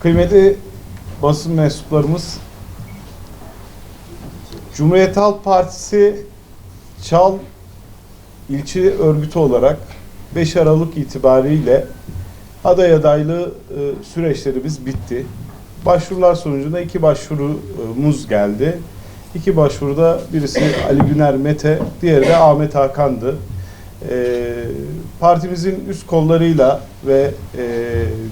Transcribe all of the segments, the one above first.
Kıymetli basın mensuplarımız, Cumhuriyet Halk Partisi Çal ilçe örgütü olarak 5 Aralık itibariyle aday adaylığı e, süreçlerimiz bitti. Başvurular sonucunda iki başvurumuz geldi. İki başvuruda birisi Ali Güner Mete, diğeri de Ahmet Hakan'dı. E, partimizin üst kollarıyla ve e,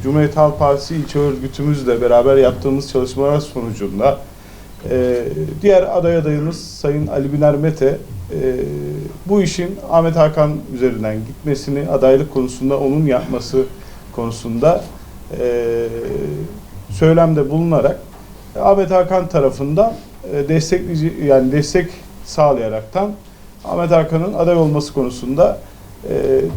Cumhuriyet Halk Partisi ilçe örgütümüzle beraber yaptığımız çalışmalar sonucunda e, diğer aday adayımız Sayın Ali Güner Mete e, bu işin Ahmet Hakan üzerinden gitmesini, adaylık konusunda onun yapması konusunda e, söylemde bulunarak Ahmet Hakan tarafından e, destekleyici yani destek sağlayaraktan Ahmet Hakan'ın aday olması konusunda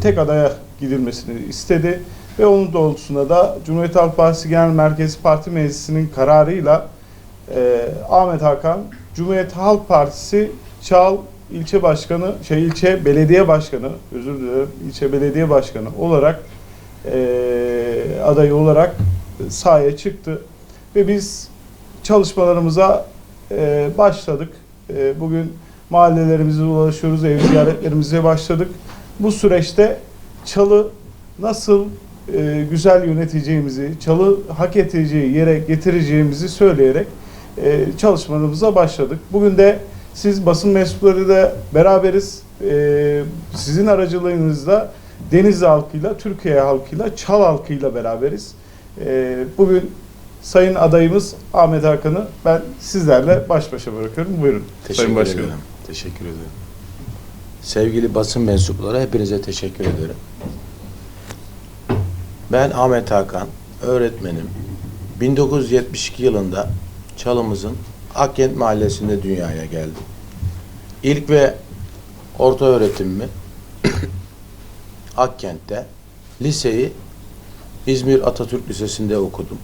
tek adaya gidilmesini istedi ve onun doğrultusunda da Cumhuriyet Halk Partisi Genel Merkezi Parti Meclisi'nin kararıyla e, Ahmet Hakan Cumhuriyet Halk Partisi Çal ilçe başkanı şey ilçe belediye başkanı özür dilerim ilçe belediye başkanı olarak e, adayı olarak sahaya çıktı ve biz çalışmalarımıza e, başladık. E, bugün mahallelerimize ulaşıyoruz, ev ziyaretlerimize başladık. Bu süreçte Çalı nasıl e, güzel yöneteceğimizi, Çalı hak edeceği yere getireceğimizi söyleyerek e, çalışmalarımıza başladık. Bugün de siz basın mensuplarıyla beraberiz. E, sizin aracılığınızla Denizli halkıyla, Türkiye halkıyla, Çal halkıyla beraberiz. E, bugün Sayın adayımız Ahmet Hakan'ı ben sizlerle baş başa bırakıyorum. Buyurun Teşekkür Sayın Başkanım. ederim. Teşekkür ederim. Sevgili basın mensupları hepinize teşekkür ederim. Ben Ahmet Hakan, öğretmenim. 1972 yılında Çalımızın Akkent Mahallesi'nde dünyaya geldim. İlk ve orta öğretimimi Akkent'te, liseyi İzmir Atatürk Lisesi'nde okudum.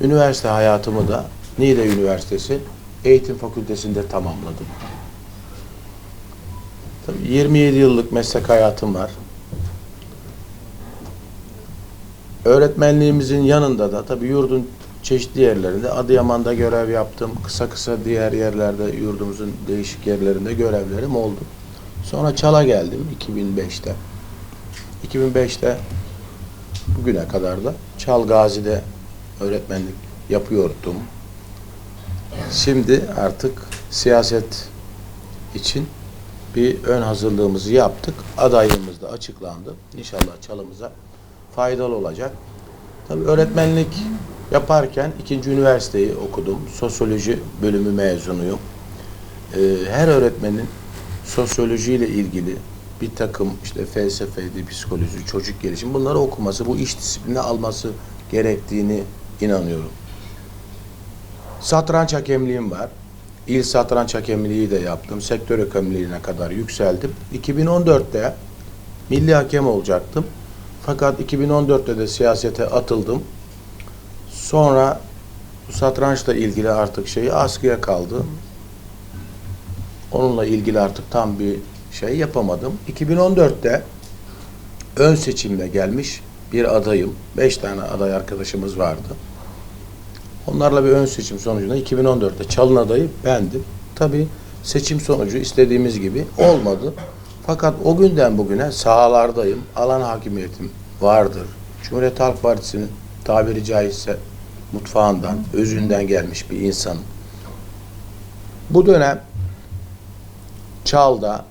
Üniversite hayatımı da Niğde Üniversitesi Eğitim Fakültesi'nde tamamladım. Tabii 27 yıllık meslek hayatım var. Öğretmenliğimizin yanında da tabii yurdun çeşitli yerlerinde Adıyaman'da görev yaptım. Kısa kısa diğer yerlerde yurdumuzun değişik yerlerinde görevlerim oldu. Sonra Çal'a geldim 2005'te. 2005'te bugüne kadar da Çal Gazi'de öğretmenlik yapıyordum. Şimdi artık siyaset için bir ön hazırlığımızı yaptık. Adaylığımız da açıklandı. İnşallah çalımıza faydalı olacak. Tabii öğretmenlik yaparken ikinci üniversiteyi okudum. Sosyoloji bölümü mezunuyum. Ee, her öğretmenin sosyolojiyle ilgili bir takım işte felsefeydi, psikoloji, çocuk gelişim bunları okuması, bu iş disiplini alması gerektiğini inanıyorum. Satranç hakemliğim var. İl satranç hakemliği de yaptım. Sektör hakemliğine kadar yükseldim. 2014'te milli hakem olacaktım. Fakat 2014'te de siyasete atıldım. Sonra satrançla ilgili artık şeyi askıya kaldı. Onunla ilgili artık tam bir şey yapamadım. 2014'te ön seçimle gelmiş bir adayım. Beş tane aday arkadaşımız vardı. Onlarla bir ön seçim sonucunda 2014'te çalın adayı bendim. Tabii seçim sonucu istediğimiz gibi olmadı. Fakat o günden bugüne sahalardayım. Alan hakimiyetim vardır. Cumhuriyet Halk Partisi'nin tabiri caizse mutfağından, özünden gelmiş bir insanım. Bu dönem Çal'da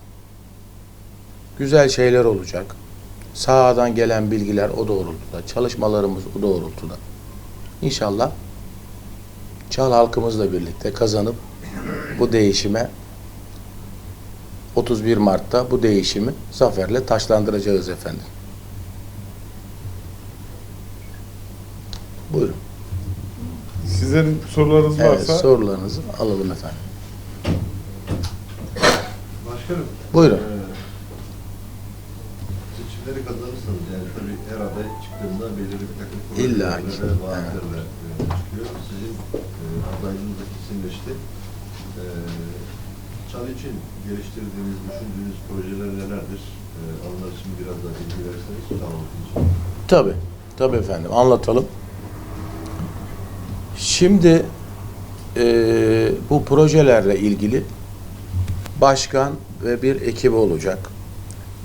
güzel şeyler olacak. Sahadan gelen bilgiler o doğrultuda, çalışmalarımız o doğrultuda. İnşallah Çal halkımızla birlikte kazanıp bu değişime 31 Mart'ta bu değişimi zaferle taşlandıracağız efendim. Buyurun. Sizlerin sorularınız Evet, varsa sorularınızı alalım efendim. Başkanım. Buyurun. eee, seçimleri kazanırsanız yani tabii her aday çıktığında belirli bir takım İlla ki. eee, çıkıyor. Sizin eee adaylığınız da kesinleşti. Eee Çal için geliştirdiğiniz, düşündüğünüz projeler nelerdir? Eee onlar için biraz daha bilgi halkı için. Tabii. Tabii efendim. Anlatalım. Şimdi eee, bu projelerle ilgili başkan ve bir ekibi olacak.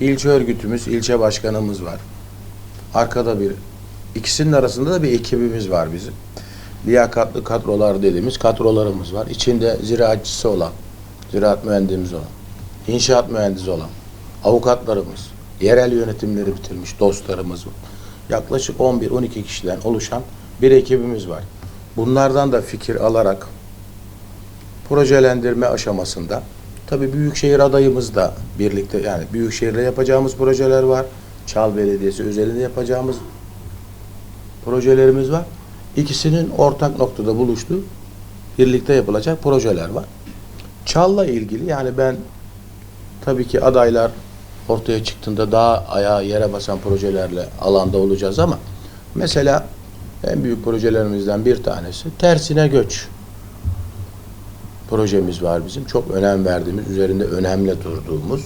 İlçe örgütümüz, ilçe başkanımız var. Arkada bir, ikisinin arasında da bir ekibimiz var bizim. Liyakatlı kadrolar dediğimiz kadrolarımız var. İçinde ziraatçısı olan, ziraat mühendisimiz olan, inşaat mühendisi olan, avukatlarımız, yerel yönetimleri bitirmiş dostlarımız var. Yaklaşık 11-12 kişiden oluşan bir ekibimiz var. Bunlardan da fikir alarak projelendirme aşamasında tabii büyükşehir adayımız da birlikte yani büyükşehirle yapacağımız projeler var. Çal Belediyesi özelinde yapacağımız projelerimiz var. İkisinin ortak noktada buluştuğu birlikte yapılacak projeler var. Çal'la ilgili yani ben tabii ki adaylar ortaya çıktığında daha ayağa yere basan projelerle alanda olacağız ama mesela en büyük projelerimizden bir tanesi tersine göç projemiz var bizim. Çok önem verdiğimiz, üzerinde önemli durduğumuz.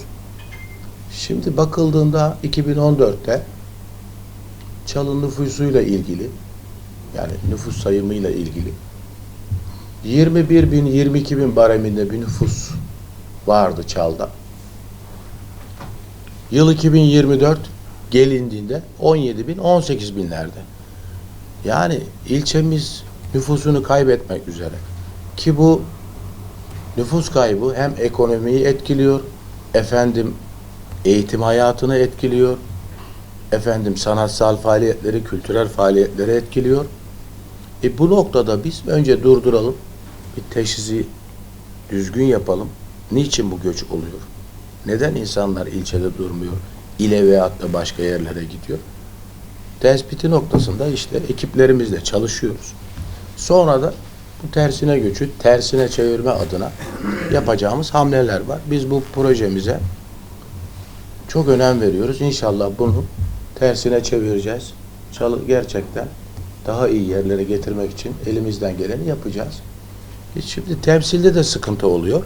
Şimdi bakıldığında 2014'te Çalın nüfusuyla ilgili yani nüfus sayımıyla ilgili 21 bin 22 bin bareminde bir nüfus vardı Çal'da. Yıl 2024 gelindiğinde 17 bin 18 binlerde. Yani ilçemiz nüfusunu kaybetmek üzere. Ki bu nüfus kaybı hem ekonomiyi etkiliyor, efendim eğitim hayatını etkiliyor, efendim sanatsal faaliyetleri, kültürel faaliyetleri etkiliyor. E bu noktada biz önce durduralım, bir teşhisi düzgün yapalım. Niçin bu göç oluyor? Neden insanlar ilçede durmuyor, ile veyahut da başka yerlere gidiyor? Tespiti noktasında işte ekiplerimizle çalışıyoruz. Sonra da bu tersine göçü tersine çevirme adına yapacağımız hamleler var. Biz bu projemize çok önem veriyoruz. İnşallah bunu tersine çevireceğiz. Çalı gerçekten daha iyi yerlere getirmek için elimizden geleni yapacağız. Şimdi temsilde de sıkıntı oluyor.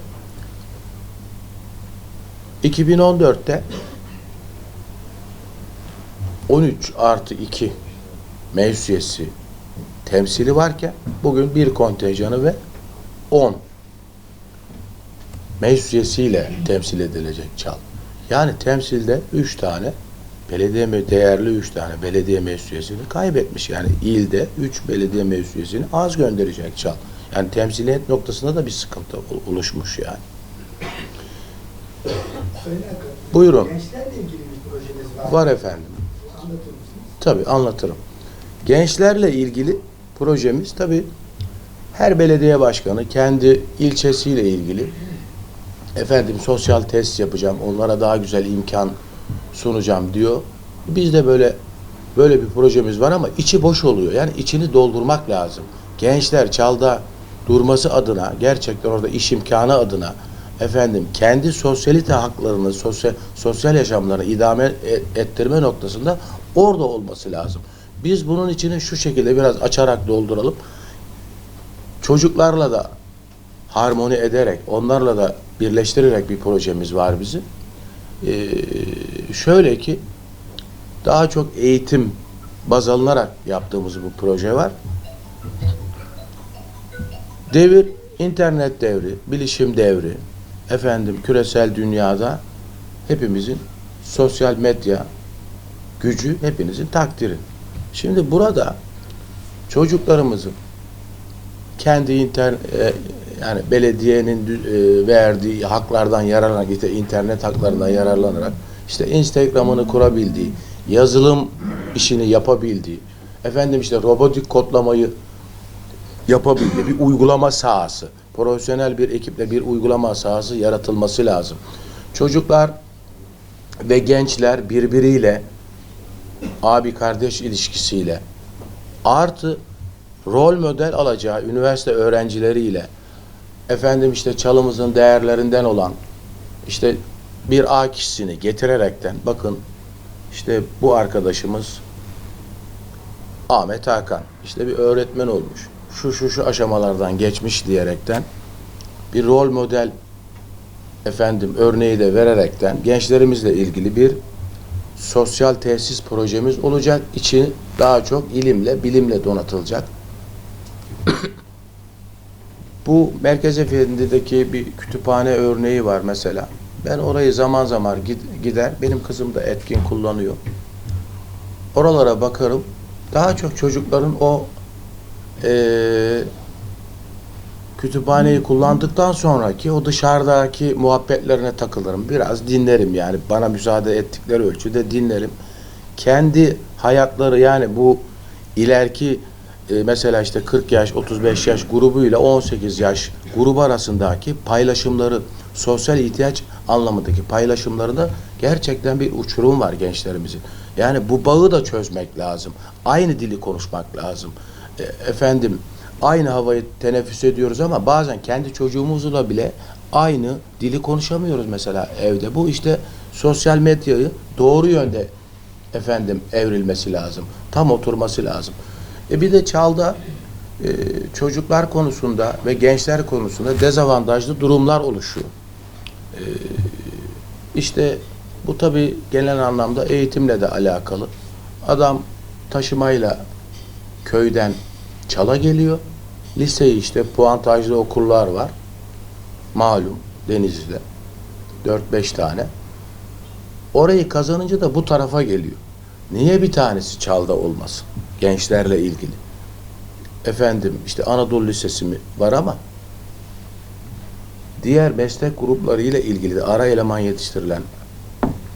2014'te 13 artı 2 meclis temsili varken bugün bir kontenjanı ve 10 meclis temsil edilecek çal. Yani temsilde 3 tane belediye değerli 3 tane belediye meclis üyesini kaybetmiş. Yani ilde 3 belediye meclis üyesini az gönderecek çal. Yani temsiliyet noktasında da bir sıkıntı ol- oluşmuş yani. Buyurun. Gençlerle ilgili bir projeniz var. Var efendim. Anlatır mısınız? Tabii anlatırım. Gençlerle ilgili projemiz tabii her belediye başkanı kendi ilçesiyle ilgili efendim sosyal test yapacağım, onlara daha güzel imkan sunacağım diyor. Biz de böyle böyle bir projemiz var ama içi boş oluyor. Yani içini doldurmak lazım. Gençler çalda durması adına, gerçekten orada iş imkanı adına efendim kendi sosyalite haklarını, sosyal sosyal yaşamlarını idame e- ettirme noktasında orada olması lazım. Biz bunun içini şu şekilde biraz açarak dolduralım. Çocuklarla da harmoni ederek, onlarla da birleştirerek bir projemiz var bizim. Ee, şöyle ki daha çok eğitim baz alınarak yaptığımız bu proje var. Devir internet devri, bilişim devri, efendim küresel dünyada hepimizin sosyal medya gücü hepinizin takdiri. Şimdi burada çocuklarımızın kendi internet yani belediyenin e, verdiği haklardan yararlanarak işte internet haklarından yararlanarak işte Instagram'ını kurabildiği, yazılım işini yapabildiği, efendim işte robotik kodlamayı yapabildiği bir uygulama sahası, profesyonel bir ekiple bir uygulama sahası yaratılması lazım. Çocuklar ve gençler birbiriyle abi kardeş ilişkisiyle artı rol model alacağı üniversite öğrencileriyle efendim işte çalımızın değerlerinden olan işte bir A kişisini getirerekten bakın işte bu arkadaşımız Ahmet Hakan işte bir öğretmen olmuş. Şu şu şu aşamalardan geçmiş diyerekten bir rol model efendim örneği de vererekten gençlerimizle ilgili bir sosyal tesis projemiz olacak. İçi daha çok ilimle, bilimle donatılacak. Bu Merkez Efendi'deki bir kütüphane örneği var mesela. Ben orayı zaman zaman gid- gider, benim kızım da etkin kullanıyor. Oralara bakarım. Daha çok çocukların o eee kütüphaneyi kullandıktan sonraki o dışarıdaki muhabbetlerine takılırım. Biraz dinlerim yani. Bana müsaade ettikleri ölçüde dinlerim. Kendi hayatları yani bu ileriki e, mesela işte 40 yaş, 35 yaş grubuyla 18 yaş grubu arasındaki paylaşımları, sosyal ihtiyaç anlamındaki paylaşımlarında gerçekten bir uçurum var gençlerimizin. Yani bu bağı da çözmek lazım. Aynı dili konuşmak lazım. E, efendim aynı havayı teneffüs ediyoruz ama bazen kendi çocuğumuzla bile aynı dili konuşamıyoruz mesela evde. Bu işte sosyal medyayı doğru yönde efendim evrilmesi lazım. Tam oturması lazım. E bir de çalda e, çocuklar konusunda ve gençler konusunda dezavantajlı durumlar oluşuyor. E, işte bu tabi genel anlamda eğitimle de alakalı. Adam taşımayla köyden çala geliyor. Liseyi işte puantajlı okullar var. Malum Denizli'de. 4-5 tane. Orayı kazanınca da bu tarafa geliyor. Niye bir tanesi çalda olmasın? Gençlerle ilgili. Efendim işte Anadolu Lisesi mi var ama diğer meslek grupları ile ilgili de ara eleman yetiştirilen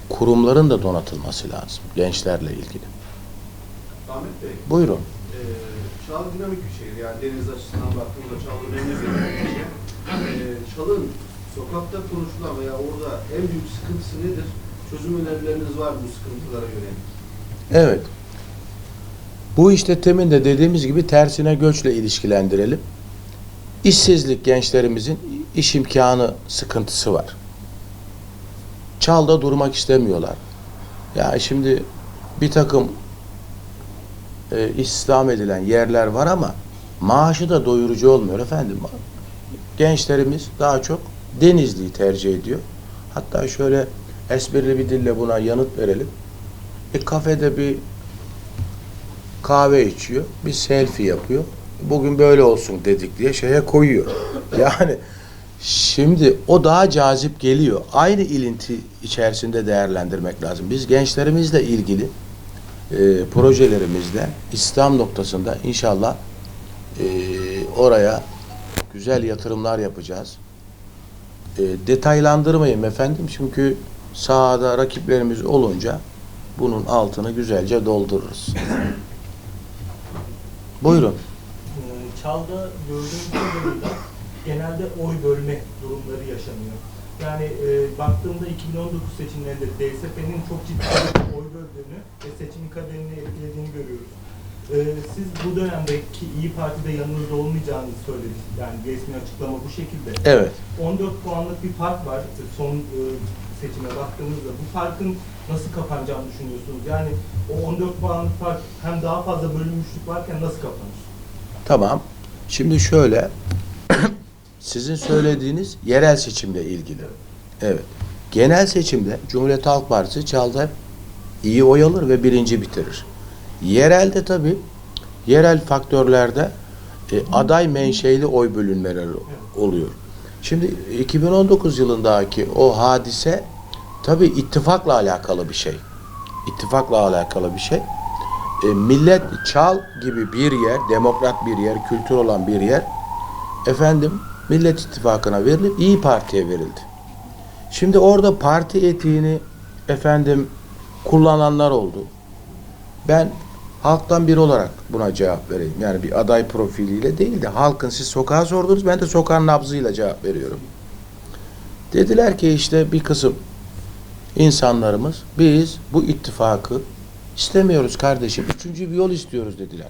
kurumların da donatılması lazım gençlerle ilgili. Ahmet Bey, Buyurun. e, Çal dinamik bir şehir. Yani deniz açısından baktığımızda Çal önemli bir ilçe. E, Çal'ın sokakta konuşulan veya orada en büyük sıkıntısı nedir? Çözüm önerileriniz var bu sıkıntılara yönelik? Evet. Bu işte temin de dediğimiz gibi tersine göçle ilişkilendirelim. İşsizlik gençlerimizin iş imkanı sıkıntısı var. Çalda durmak istemiyorlar. Ya şimdi bir takım e, istihdam edilen yerler var ama maaşı da doyurucu olmuyor efendim. Gençlerimiz daha çok Denizli'yi tercih ediyor. Hatta şöyle esprili bir dille buna yanıt verelim. Bir kafede bir kahve içiyor, bir selfie yapıyor. Bugün böyle olsun dedik diye şeye koyuyor. Yani şimdi o daha cazip geliyor. Aynı ilinti içerisinde değerlendirmek lazım. Biz gençlerimizle ilgili e, projelerimizde İslam noktasında inşallah e, oraya güzel yatırımlar yapacağız. E, detaylandırmayayım efendim çünkü sahada rakiplerimiz olunca bunun altını güzelce doldururuz. Buyurun. Ee, Çalda gördüğüm kadarıyla genelde oy bölme durumları yaşanıyor. Yani e, baktığımda 2019 seçimlerinde DSP'nin çok ciddi bir oy böldüğünü ve seçimin kaderini etkilediğini görüyoruz. Ee, siz bu dönemdeki İyi Parti'de yanınızda olmayacağınızı söylediniz. Yani resmi açıklama bu şekilde. Evet. 14 puanlık bir fark var son e, seçime baktığımızda. Bu farkın nasıl kapanacağını düşünüyorsunuz? Yani o 14 puanlık fark hem daha fazla bölünmüşlük varken nasıl kapanır? Tamam. Şimdi şöyle sizin söylediğiniz yerel seçimle ilgili. Evet. Genel seçimde Cumhuriyet Halk Partisi Çalda iyi oy alır ve birinci bitirir. Yerelde tabii yerel faktörlerde e, aday menşeili oy bölünmeleri oluyor. Şimdi 2019 yılındaki o hadise tabii ittifakla alakalı bir şey. İttifakla alakalı bir şey. E, millet çal gibi bir yer, demokrat bir yer, kültür olan bir yer efendim Millet İttifakı'na verilip İyi Parti'ye verildi. Şimdi orada parti etiğini efendim kullananlar oldu. Ben halktan biri olarak buna cevap vereyim. Yani bir aday profiliyle değil de halkın siz sokağa sordunuz ben de sokağın nabzıyla cevap veriyorum. Dediler ki işte bir kısım insanlarımız biz bu ittifakı istemiyoruz kardeşim. Üçüncü bir yol istiyoruz dediler.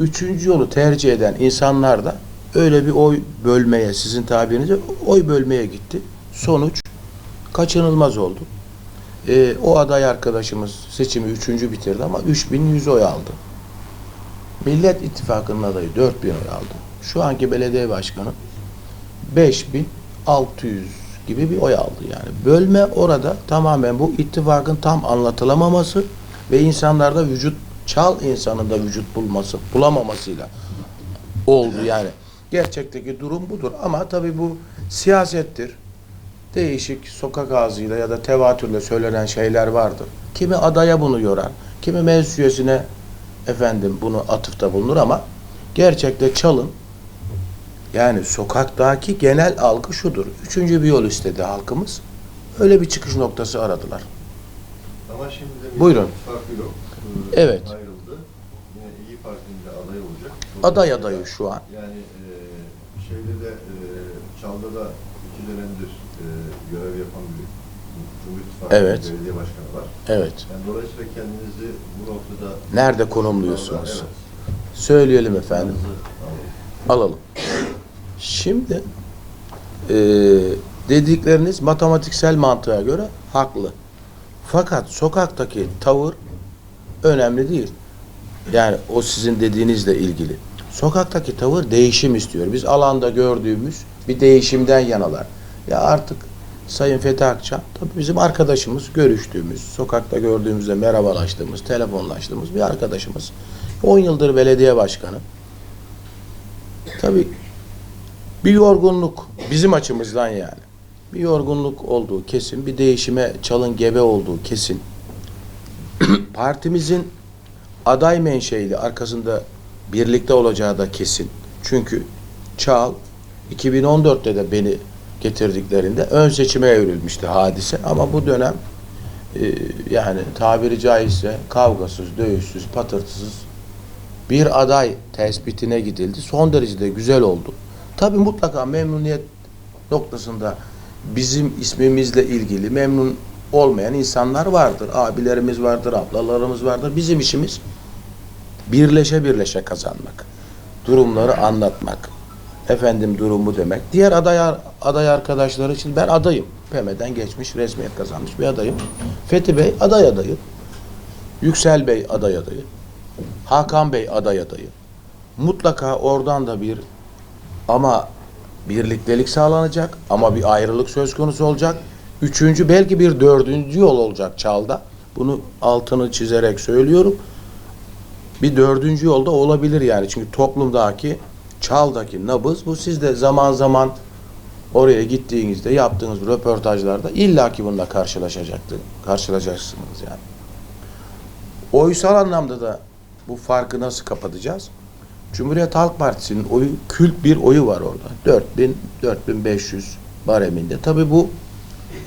Üçüncü yolu tercih eden insanlar da öyle bir oy bölmeye sizin tabirinize oy bölmeye gitti. Sonuç kaçınılmaz oldu. Ee, o aday arkadaşımız seçimi üçüncü bitirdi ama 3100 oy aldı. Millet İttifakı'nın adayı 4000 oy aldı. Şu anki belediye başkanı 5600 gibi bir oy aldı yani. Bölme orada tamamen bu ittifakın tam anlatılamaması ve insanlarda vücut çal insanında vücut bulması, bulamamasıyla oldu yani. Gerçekteki durum budur ama tabii bu siyasettir. Değişik sokak ağzıyla ya da tevatürle söylenen şeyler vardır. Kimi adaya bunu yorar, kimi meclis üyesine efendim bunu atıfta bulunur ama gerçekte çalın yani sokaktaki genel algı şudur. Üçüncü bir yol istedi halkımız. Öyle bir çıkış noktası aradılar. Ama şimdi de bir Buyurun. yok. Ee, Evet. Ayrıldı. Yine İyi Parti'nin de aday olacak. Aday adayı şu an. Yani e, şeyde de e, Çal'da da iki dönemdir e, görev yapan bir Cumhur İttifakı Evet. belediye başkanı var. Evet. Yani dolayısıyla kendinizi bu noktada Nerede konumluyorsunuz? Evet. Söyleyelim efendim. Alın. Alalım. Şimdi e, dedikleriniz matematiksel mantığa göre haklı. Fakat sokaktaki tavır önemli değil. Yani o sizin dediğinizle ilgili. Sokaktaki tavır değişim istiyor. Biz alanda gördüğümüz bir değişimden yanalar. Ya artık Sayın Fethi Akçam tabii bizim arkadaşımız, görüştüğümüz, sokakta gördüğümüzde merhabalaştığımız, telefonlaştığımız bir arkadaşımız. 10 yıldır belediye başkanı. Tabii bir yorgunluk bizim açımızdan yani. Bir yorgunluk olduğu kesin, bir değişime çalın gebe olduğu kesin. Partimizin aday menşeili arkasında birlikte olacağı da kesin. Çünkü Çağal 2014'te de beni getirdiklerinde ön seçime evrilmişti hadise ama bu dönem e, yani tabiri caizse kavgasız, dövüşsüz, patırtısız bir aday tespitine gidildi. Son derecede güzel oldu. Tabii mutlaka memnuniyet noktasında bizim ismimizle ilgili memnun olmayan insanlar vardır. Abilerimiz vardır, ablalarımız vardır. Bizim işimiz birleşe birleşe kazanmak. Durumları anlatmak. Efendim durumu demek. Diğer aday, aday arkadaşlar için ben adayım. PM'den geçmiş, resmiyet kazanmış bir adayım. Fethi Bey aday adayı. Yüksel Bey aday adayı. Hakan Bey aday adayı. Mutlaka oradan da bir ama birliktelik sağlanacak ama bir ayrılık söz konusu olacak. Üçüncü belki bir dördüncü yol olacak Çal'da. Bunu altını çizerek söylüyorum. Bir dördüncü yolda olabilir yani. Çünkü toplumdaki Çal'daki nabız bu. Siz de zaman zaman oraya gittiğinizde yaptığınız röportajlarda illaki bununla karşılaşacaktır. Karşılaşacaksınız yani. Oysal anlamda da bu farkı nasıl kapatacağız? Cumhuriyet Halk Partisi'nin oyu kült bir oyu var orada. 4000 4500 bareminde. Tabii bu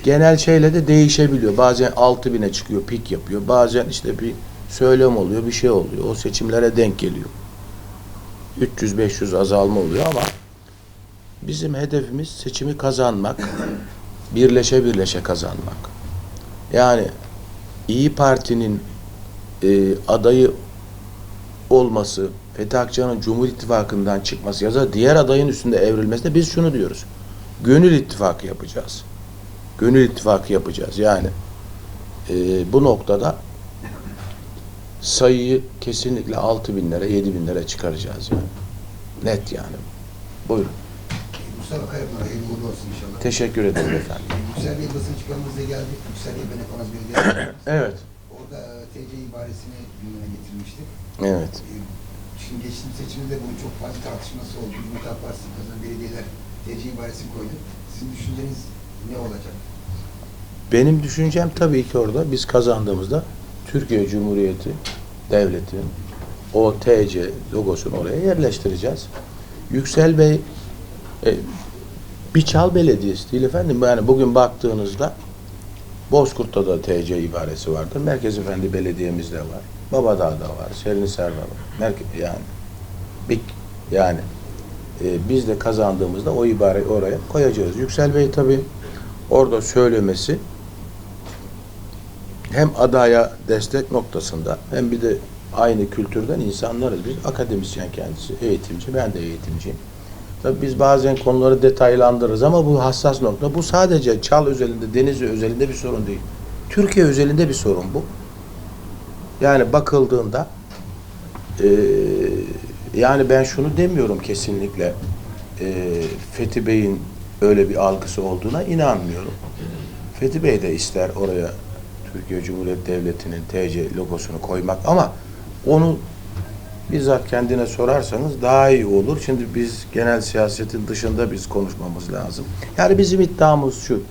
genel şeyle de değişebiliyor. Bazen 6000'e çıkıyor, pik yapıyor. Bazen işte bir söylem oluyor, bir şey oluyor. O seçimlere denk geliyor. 300-500 azalma oluyor ama bizim hedefimiz seçimi kazanmak, birleşe birleşe kazanmak. Yani İyi Parti'nin e, adayı olması, Fethi Akçay'ın Cumhur İttifakı'ndan çıkması ya da diğer adayın üstünde evrilmesine biz şunu diyoruz. Gönül ittifakı yapacağız. Gönül ittifakı yapacağız. Yani e, bu noktada sayıyı kesinlikle 6 binlere, 7 binlere çıkaracağız yani. Net yani. Buyurun. Mustafa Kayapınar, hayırlı uğurlu olsun inşallah. Teşekkür ederim efendim. Yüksel Bey basın çıkarımızda geldik. Yüksel Bey ben Belediye Başkanı. Evet. Orada e, TC ibaresini gündeme getirmiştik. Evet. E, Şimdi geçtiğimiz seçimde bunun çok fazla tartışması oldu. Cumhuriyet Halk Partisi kazanan belediyeler TC ibaresini koydu. Sizin düşünceniz ne olacak? Benim düşüncem tabii ki orada biz kazandığımızda Türkiye Cumhuriyeti Devleti o TC logosunu oraya yerleştireceğiz. Yüksel Bey e, Biçal Belediyesi değil efendim. Yani bugün baktığınızda Bozkurt'ta da TC ibaresi vardır. Merkez Efendi Belediye'mizde var. Babadağ'da var. Şerinhisar'da var. Merke yani Bik yani e, biz de kazandığımızda o ibareyi oraya koyacağız. Yüksel Bey tabii orada söylemesi hem adaya destek noktasında hem bir de aynı kültürden insanlarız. Biz akademisyen kendisi, eğitimci, ben de eğitimciyim. Tabii biz bazen konuları detaylandırırız ama bu hassas nokta. Bu sadece Çal özelinde, Denizli özelinde bir sorun değil. Türkiye özelinde bir sorun bu. Yani bakıldığında eee, yani ben şunu demiyorum kesinlikle eee Fethi Bey'in öyle bir algısı olduğuna inanmıyorum. Fethi Bey de ister oraya Türkiye Cumhuriyeti Devleti'nin TC logosunu koymak ama onu bizzat kendine sorarsanız daha iyi olur. Şimdi biz genel siyasetin dışında biz konuşmamız lazım. Yani bizim iddiamız şu.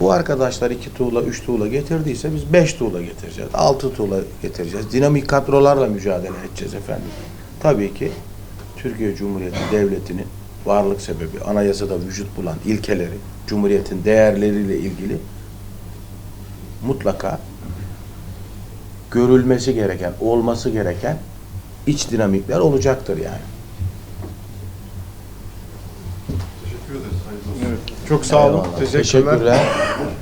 Bu arkadaşlar iki tuğla, üç tuğla getirdiyse biz beş tuğla getireceğiz. Altı tuğla getireceğiz. Dinamik kadrolarla mücadele edeceğiz efendim. Tabii ki Türkiye Cumhuriyeti Devleti'nin varlık sebebi, anayasada vücut bulan ilkeleri, Cumhuriyet'in değerleriyle ilgili mutlaka görülmesi gereken, olması gereken iç dinamikler olacaktır yani. Teşekkür ederiz. Evet. Çok sağ olun. Eyvallah. Teşekkürler. Teşekkürler.